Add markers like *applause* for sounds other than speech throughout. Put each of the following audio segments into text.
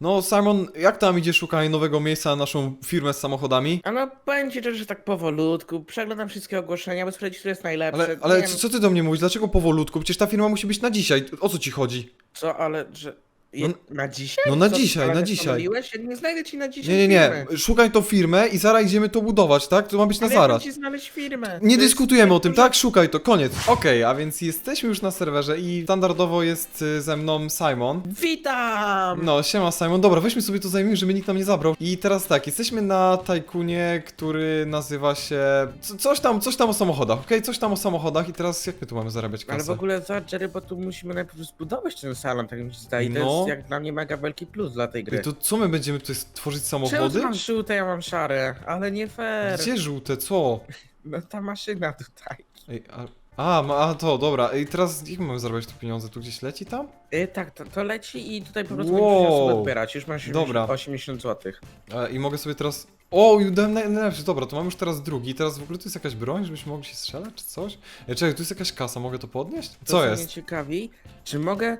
No, Simon, jak tam idzie szukanie nowego miejsca na naszą firmę z samochodami? A no powiem ci, że, tak powolutku, przeglądam wszystkie ogłoszenia, by sprawdzić, które jest najlepsze. Ale, ale co, co ty do mnie mówisz? Dlaczego powolutku? Przecież ta firma musi być na dzisiaj. O co ci chodzi? Co, ale że... Je, No- na dzisiaj? no na Co, dzisiaj, ale na dzisiaj. Ja nie znajdę ci na dzisiaj Nie, nie, firmy. nie. Szukaj tą firmę i zaraz idziemy to budować, tak? To ma być na Ale zaraz. ci znaleźć firmę? Nie To jest dyskutujemy o tym, tak? Szukaj to, koniec. Okej, a więc jesteśmy już na serwerze i standardowo jest y, ze mną Simon. Witam! No, siema Simon. Dobra, weźmy sobie to zajmijmy, żeby nikt nam nie zabrał. I teraz tak, jesteśmy na tajkunie, który nazywa się... Co, coś tam, coś tam o samochodach, okej? Coś tam o samochodach i teraz jak my tu mamy zarabiać? Ale w ogóle za Jerry, bo tu musimy najpierw zbudować ten salon, tak mi się zdaje. To No. Jest jak dla mnie mega wielki plus dla tej gry. I to co my będziemy tutaj tworzyć Czemu samochody? ty masz żółte, ja mam szare? Ale nie fair. Gdzie żółte, co? *laughs* No ta maszyna tutaj. Ej, a... A, ma, a to, dobra. I teraz jak mamy zarabiać te pieniądze? Tu gdzieś leci tam? Y, tak, to, to leci i tutaj po prostu Wow. będziesz sobie odbierać. Już masz Dobra. 80 zł. E, I mogę sobie teraz... O, i dałem naj- najlepszy, dobra, to mam już teraz drugi. Teraz w ogóle tu jest jakaś broń, żebyśmy mogli się strzelać, czy coś? Ej, czekaj, tu jest jakaś kasa, mogę to podnieść? Co mnie jest? ciekawi, czy mogę...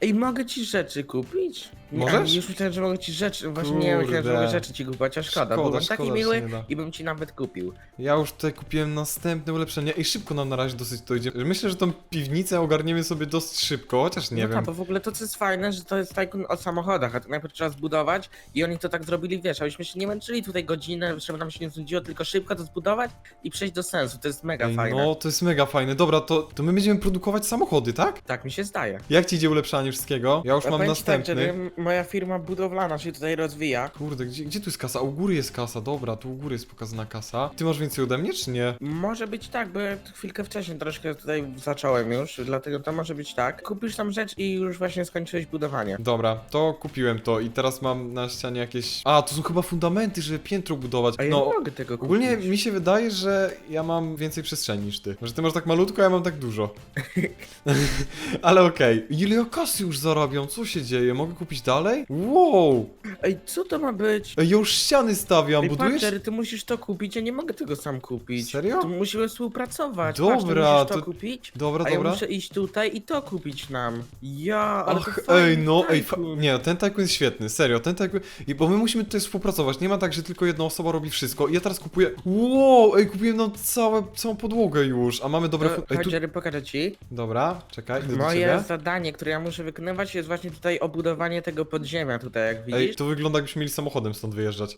Ej, mogę ci rzeczy kupić? Nie, Możesz? a, Już myślałem, że mogę ci rzeczy, właśnie nie myślałem, że Kurde. mogę rzeczy ci kupować, a szkoda, Szkoda, szkoda, taki że miły się nie da. i bym ci nawet kupił. Ja już tutaj kupiłem następne ulepszenie. Ej, szybko nam na razie dosyć to idzie. Myślę, że tą piwnicę ogarniemy sobie dosyć szybko, chociaż nie no wiem. tak, bo w ogóle to co jest fajne, że to jest tajkun o samochodach, a to najpierw trzeba zbudować i oni to tak zrobili, wiesz, abyśmy się nie męczyli tutaj godzinę, żeby nam się nie znudziło, tylko szybko to zbudować i przejść do sensu, to jest mega Ej, fajne. no, to jest mega fajne. Dobra, to, to my będziemy produkować samochody, tak? Tak mi się zdaje. Jak ci idzie ulepszanie wszystkiego? Ja już mam powiem ci tak, następny. że m- moja firma budowlana się tutaj rozwija. Kurde, gdzie, gdzie tu jest kasa? U góry jest kasa, dobra, tu u góry jest pokazana kasa. Ty masz więcej ode mnie, czy nie? Może być tak, bo ja chwilkę wcześniej troszkę tutaj zacząłem już, dlatego to może być tak. Kupisz tam rzecz i już właśnie skończyłeś budowanie. Dobra, to kupiłem to i teraz mam na ścianie jakieś... A, to są chyba fundamenty, żeby piętro budować. A ja No, nie mogę tego kupić. ogólnie mi się wydaje, że ja mam więcej przestrzeni niż ty. Że ty masz tak malutko, a ja mam tak dużo. *laughs* *laughs* Ale okej. Ile kasy już zarabiam? Co się dzieje? Mogę kupić dalej? Wow! Ej, co to ma być? Ej, ja już ściany stawiam, Ej, budujesz? Parker, ty musisz to kupić, ja nie mogę tego sam kupić. Serio? Tu musimy współpracować. Dobra, Patrz, ty musisz to, to- kupić, Dobra, a ja dobra. muszę iść tutaj i to kupić nam. Ja, ale Ach, to fajny ej, no, ej, fa- nie, ten tajkun jest świetny, serio, ten tajkun, i bo my musimy tutaj współpracować, nie ma tak, że tylko jedna osoba robi wszystko, i ja teraz kupuję, wow, ej, kupiłem nam całe, całą podłogę już, a mamy dobre, fu- To, ej, chodź, tu, Jerry, pokażę ci. dobra, czekaj, idę do Moje ciebie, zadanie, które ja muszę wykonywać jest właśnie tutaj obudowanie tego podziemia tutaj, jak widzisz. ej, to wygląda jakbyśmy mieli samochodem stąd wyjeżdżać,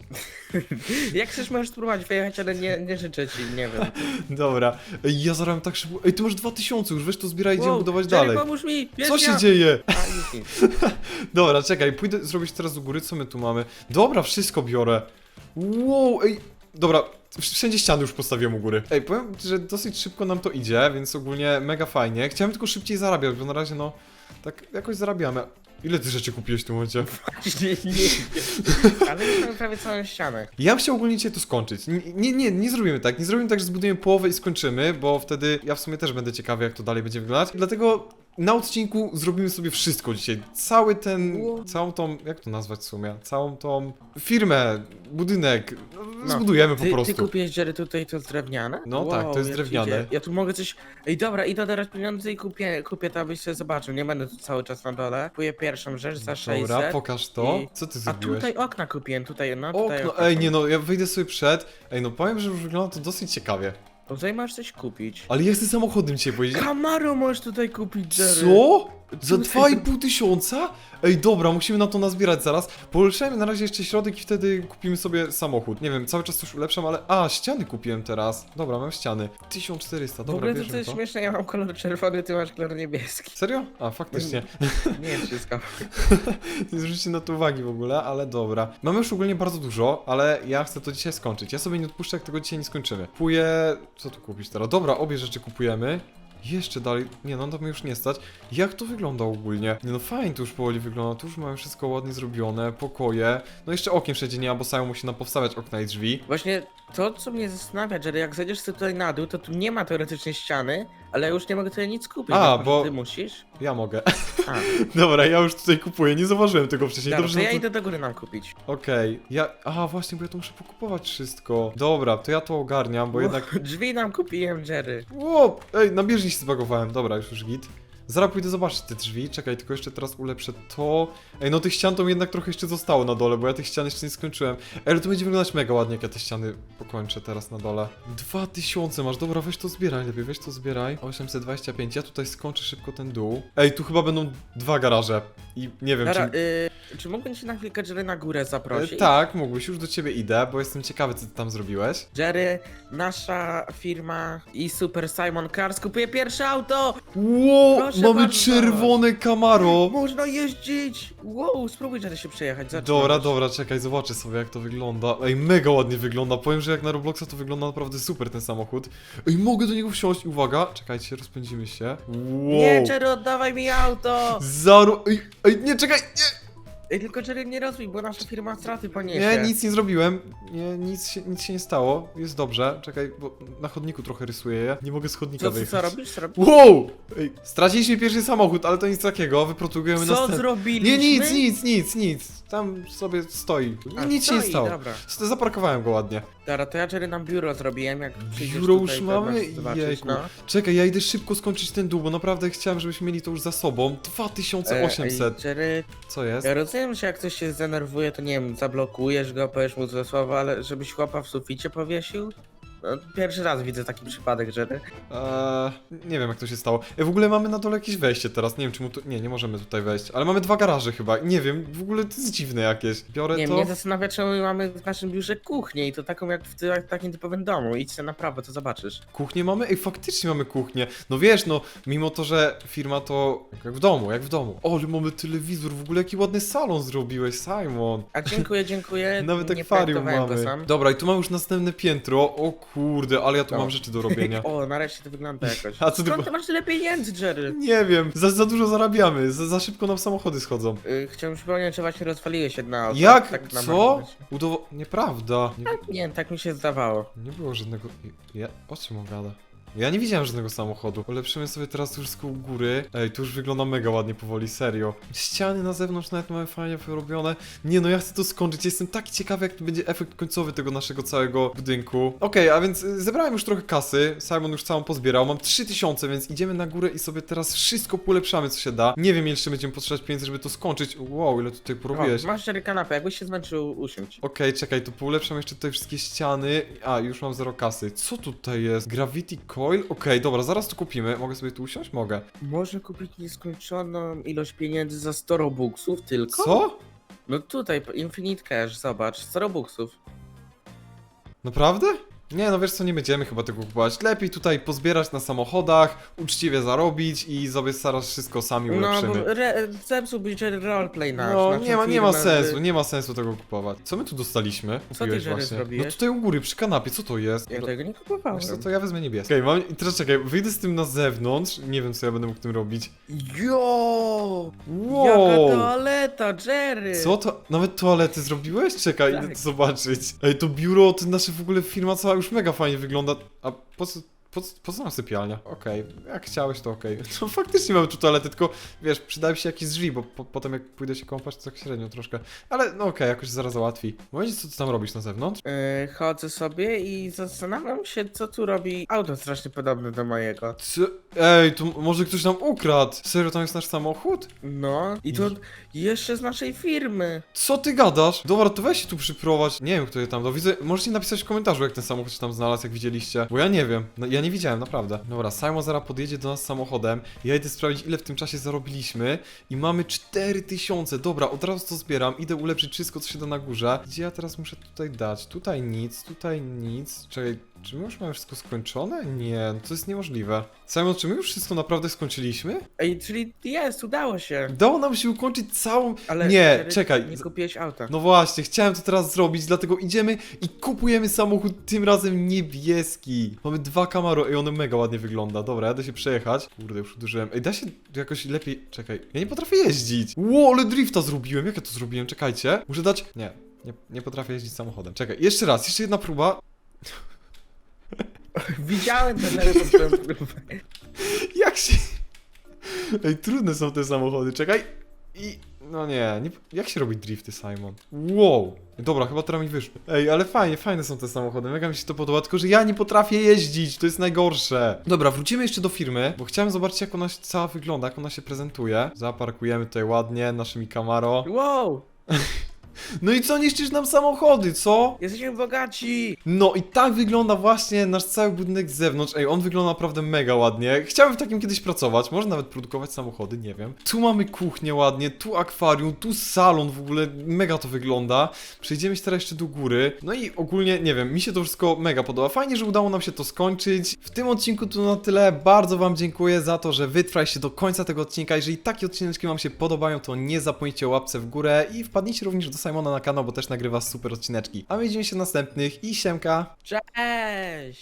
*laughs* Jak chcesz, możesz spróbować wyjechać, ale nie, nie życzę ci, nie wiem. *laughs* dobra, ej, ja zarabiam tak szybko, ej, ty masz 2000 już, weź to zbieraj, idziemy budować Jerry, dalej, pomóż mi! co się Bierznia! dzieje? A, nic, nic. *laughs* Dobra, czekaj, pójdę zrobić teraz do góry, co my tu mamy, dobra, wszystko biorę, wow, ej, dobra, Wszędzie ściany już postawiłem u góry. Ej, powiem, że dosyć szybko nam to idzie, więc ogólnie mega fajnie. Chciałem tylko szybciej zarabiać, bo na razie no, tak jakoś zarabiamy. Ile ty rzeczy kupiłeś w tym momencie? Właśnie nie wiem. Ale już mamy prawie całą ścianę. Ja bym chciał ogólnie dzisiaj to skończyć. Nie, nie, nie, nie zrobimy tak. Nie zrobimy tak, że zbudujemy połowę i skończymy, bo wtedy ja w sumie też będę ciekawy, jak to dalej będzie wyglądać. Dlatego na odcinku zrobimy sobie wszystko dzisiaj. Cały ten, Wow. całą tą, jak to nazwać w sumie? Całą tą firmę, budynek, no, zbudujemy po Ty, prostu. ty kupiłeś Jerry tutaj to jest drewniane? No tak, to jest jak drewniane. idzie. Ja tu mogę coś. Ej, dobra, idę teraz pieniądze i kupię, kupię to, abyś sobie zobaczył. Nie będę tu cały czas na dole. Kupuję pierwszą rzecz za 600. Dobra, pokaż to. i- Co ty A zrobiłeś? tutaj okna kupiłem, tutaj, no tutaj. Okno, ej, nie no, ja wyjdę sobie przed. Ej, no powiem, że już wygląda to dosyć ciekawie. Tutaj masz coś kupić. Ale ja chcę samochodem dzisiaj pojeździć. Camaro możesz tutaj kupić, Jerry. Co? Za Tutaj- 2,5 tysiąca? Ej, dobra, musimy na to nazbierać zaraz. Polepszajmy na razie jeszcze środek i wtedy kupimy sobie samochód. Nie wiem, cały czas coś ulepszam, ale... A, ściany kupiłem teraz. Dobra, mam ściany. 1400, W dobra, ogóle to, to bierzemy jest to. śmieszne, ja mam kolor czerwony, ty masz kolor niebieski. Serio? A, faktycznie. Nie wszystko. *laughs* Nie zwróćcie na to uwagi w ogóle, ale dobra. Mamy już ogólnie bardzo dużo, ale ja chcę to dzisiaj skończyć. Ja sobie nie odpuszczę, jak tego dzisiaj nie skończymy. Kupuję... Co tu kupić teraz? Dobra, obie rzeczy kupujemy. Jeszcze dalej, nie no, to mnie już nie stać. Jak to wygląda ogólnie? Nie no, fajnie to już powoli wygląda, tu już mamy wszystko ładnie zrobione, pokoje. No jeszcze okien wszędzie nie ma, bo Simon musi nam powstawiać okna i drzwi. Właśnie to, co mnie zastanawia, Jerry, jak zejdziesz sobie tutaj na dół, to tu nie ma teoretycznie ściany, ale ja już nie mogę tutaj nic kupić. A, no, bo- Ty musisz? Ja mogę. A, *laughs* Dobra, ja już tutaj kupuję, nie zauważyłem tego wcześniej. dobra, Dobrze, to no ja to... idę do góry nam kupić. Okej, ja... Aha, właśnie, bo ja to muszę pokupować wszystko. Dobra, to ja to ogarniam, bo jednak... Drzwi nam kupiłem, Jerry. Ło, ej, na bieżni się zbagowałem. Dobra, już już git. Zaraz pójdę zobaczyć te drzwi, czekaj, tylko jeszcze teraz ulepszę to. Ej, no tych ścian to mi jednak trochę jeszcze zostało na dole, bo ja tych ścian jeszcze nie skończyłem. Ej, ale to będzie wyglądać mega ładnie, jak ja te ściany pokończę teraz na dole. 2000 masz, dobra, weź to zbieraj lepiej, weź to zbieraj. 825, ja tutaj skończę szybko ten dół. Ej, tu chyba będą dwa garaże. I nie wiem, Dobra, czy... y, czy mógłbym cię na chwilkę Jerry na górę E, zaprosić? tak, mógłbyś, już do ciebie idę, bo jestem ciekawy, co ty tam zrobiłeś. Jerry, nasza firma i Super Simon Cars kupuje pierwsze auto! Wow, Proszę mamy bardzo. czerwone Camaro! Można jeździć! Wow, spróbuj Jerry się przejechać. zobacz, Dobra, dobra, czekaj, zobaczę sobie jak to wygląda. Ej, mega ładnie wygląda. Powiem, że jak na Robloxa to wygląda naprawdę super ten samochód. Ej, mogę do niego wsiąść, uwaga, czekajcie, rozpędzimy się. Wow. Nie, Jerry, oddawaj mi auto! Zaro... Ej, ej, nie, czekaj, nie! Ej, tylko Jerry nie rozbij, bo nasza firma straty poniesie. Nie, nic nie zrobiłem. Nie, nic się, nic się nie stało. Jest dobrze. Czekaj, bo na chodniku trochę rysuję je. Nie mogę z chodnika Co, co, wyjechać. co robisz? Co, robisz? Wow! Ej, straciliśmy pierwszy samochód, ale to nic takiego, wyprodukujemy co następny. zrobiliśmy? Nie, nic, nic, nic, nic. Tam sobie stoi. A, nic się nie stoi, stało. Dobra. Zaparkowałem go ładnie. Dobra, to ja Jerry nam biuro zrobiłem, jak przyjdziesz Biuro tutaj, już to mamy? masz zobaczyć, Jejku. no. Czekaj, ja idę szybko skończyć ten dół, bo naprawdę chciałem, żebyśmy mieli to już za sobą. 2800. E, ej, Jerry, Co jest? ja rozumiem, że jak ktoś się zdenerwuje, to nie wiem, zablokujesz go, powiesz mu złe słowa, ale żebyś chłopa w suficie powiesił? No, pierwszy raz widzę taki przypadek, Jerry. Eee, nie wiem jak to się stało. E, w ogóle mamy na dole jakieś wejście teraz. Nie wiem czemu tu. Nie, nie możemy tutaj wejść. Ale mamy dwa garaże chyba. Nie wiem, w ogóle to jest dziwne jakieś. Biorę Nie, to. mnie zastanawia, czemu my mamy w naszym biurze kuchnię i to taką jak w ty- takim typowym domu. Idź na prawo, to zobaczysz. Kuchnię mamy? Ej, faktycznie mamy kuchnię. No wiesz, no, mimo to, że firma to jak w domu, jak w domu. O, ale mamy telewizor, w ogóle jaki ładny salon zrobiłeś, Simon. A dziękuję, dziękuję. *laughs* Nawet nie akwarium projektowałem mamy. sam. Dobra, i tu mam już następne piętro. O kurde, ale ja tu No. mam rzeczy do robienia. *laughs* O, nareszcie to wygląda jakoś. A co ty Skąd po- ty masz tyle pieniędzy, Jerry? Nie wiem, za, za dużo zarabiamy, za, za szybko nam samochody schodzą. Y, chciałem przypomnieć, że właśnie rozwaliłeś jedno auto. Jak? Tak na Co? Udowo... Nieprawda. Nie, Nie, tak mi się zdawało. nie było żadnego... Ja... O czym on gada? Ja nie widziałem żadnego samochodu. Ulepszymy sobie teraz wszystko u góry. Ej, tu już wygląda mega ładnie powoli, serio. Ściany na zewnątrz nawet mamy fajnie wyrobione. Nie no, ja chcę to skończyć. Jestem taki ciekawy, jak to będzie efekt końcowy tego naszego całego budynku. Okej, a więc y, zebrałem już trochę kasy. Simon już całą pozbierał. Mam 3000, więc idziemy na górę i sobie teraz wszystko polepszamy, co się da. Nie wiem, ile jeszcze będziemy potrzebować pieniędzy, żeby to skończyć. Wow, ile tutaj porobiłeś. O, masz Jerry kanapę, jakbyś się zmęczył, usiądź. Okej, czekaj, to poulepszam jeszcze tutaj wszystkie ściany. A, już mam zero kasy. Co tutaj jest? Gravity Coil? Okej, dobra, zaraz to kupimy. Mogę sobie tu usiąść? Mogę. Można kupić nieskończoną ilość pieniędzy za 100 robuxów tylko? Co? No tutaj, Infinite Cash, zobacz, 100 robuxów. Naprawdę? Nie, no wiesz co, nie będziemy chyba tego kupować. Lepiej tutaj pozbierać na samochodach, uczciwie zarobić i sobie zaraz wszystko sami No, ulepszymy. bo re- zepsułbyś roleplay nasz. No, naszą nie ma, nie ma firmę, sensu, nie ma sensu tego kupować. Co my tu dostaliśmy? Ty, Jerry, właśnie. zrobiłeś? No tutaj u góry, przy kanapie, co to jest? Ja tego nie kupowałem. Wiesz co, to ja wezmę niebieskie. Okej, mam... i teraz czekaj, wyjdę z tym na zewnątrz, nie wiem co ja będę mógł tym robić. Jo! Wow! Jaka toaleta, Jerry! Co to? Nawet toalety zrobiłeś? Czekaj, Tak. idę to zobaczyć. Ej, to biuro, to nasza w ogóle firma cała już mega fajnie wygląda. A po co, po, po co nam sypialnia? Okej, jak chciałeś to okej. *laughs* No faktycznie mamy tu toalety, tylko wiesz, przydały się jakieś drzwi, bo po, potem jak pójdę się kąpać, to tak średnio troszkę. Ale no okej, jakoś zaraz załatwi. Mówicie, co ty tam robisz na zewnątrz? Yy, chodzę sobie i zastanawiam się, co tu robi auto strasznie podobne do mojego. Co? Ej, to może ktoś nam ukradł? Serio, tam jest nasz samochód? No, i to jeszcze z naszej firmy. Co ty gadasz? Dobra, to weź się tu przyprowadź. Nie wiem, kto je tam dał. Widzę, możecie napisać w komentarzu, jak ten samochód się tam znalazł, jak widzieliście. Bo ja nie wiem. No, ja nie widziałem, naprawdę. Dobra, Simon zaraz podjedzie do nas samochodem. Ja idę sprawdzić, ile w tym czasie zarobiliśmy. I mamy 4000. Dobra, od razu to zbieram. Idę ulepszyć wszystko, co się da na górze. Gdzie ja teraz muszę tutaj dać? Tutaj nic, tutaj nic. Czekaj, czy my już mamy wszystko skończone? Nie, no to jest niemożliwe. Simon, czy my już wszystko naprawdę skończyliśmy? Ej, czyli jest, udało się. Dało nam się ukończyć całą... Ale Nie, czekaj. Nie kupiłeś auta. No właśnie, chciałem to teraz zrobić, dlatego idziemy i kupujemy samochód, tym razem niebieski. Mamy dwa Camaro i one mega ładnie wygląda. Dobra, jadę się przejechać. Kurde, już uderzyłem. Ej, da się jakoś lepiej... Czekaj, ja nie potrafię jeździć. Ło, ale drifta zrobiłem. Jak ja to zrobiłem? Czekajcie. Muszę dać... Nie, nie, nie potrafię jeździć samochodem. Czekaj, jeszcze raz, jeszcze jedna próba. *laughs* Widziałem ten próbę. Jak się... Ej, trudne są te samochody, czekaj. I... No nie, nie, jak się robi drifty, Simon? Wow! Dobra, chyba teraz mi wyszło. Ej, ale fajnie, fajne są te samochody, mega mi się to podoba, tylko że ja nie potrafię jeździć, to jest najgorsze. Dobra, wrócimy jeszcze do firmy, bo chciałem zobaczyć jak ona się cała wygląda, jak ona się prezentuje. Zaparkujemy tutaj ładnie naszymi Camaro. Wow! *laughs* No i co, niszczysz nam samochody, co? Jesteśmy bogaci! No i tak wygląda właśnie nasz cały budynek z zewnątrz. Ej, on wygląda naprawdę mega ładnie. Chciałbym w takim kiedyś pracować. Może nawet produkować samochody, nie wiem. Tu mamy kuchnię ładnie, tu akwarium, tu salon w ogóle. Mega to wygląda. Przejdziemy się teraz jeszcze do góry. No i ogólnie, nie wiem, mi się to wszystko mega podoba. Fajnie, że udało nam się to skończyć. W tym odcinku to na tyle. Bardzo wam dziękuję za to, że wytrwaliście do końca tego odcinka. Jeżeli takie odcineczki wam się podobają, to nie zapomnijcie o łapce w górę i wpadnijcie również do Simona na kanał, bo też nagrywa super odcineczki. A my widzimy się w następnych i siemka! Cześć!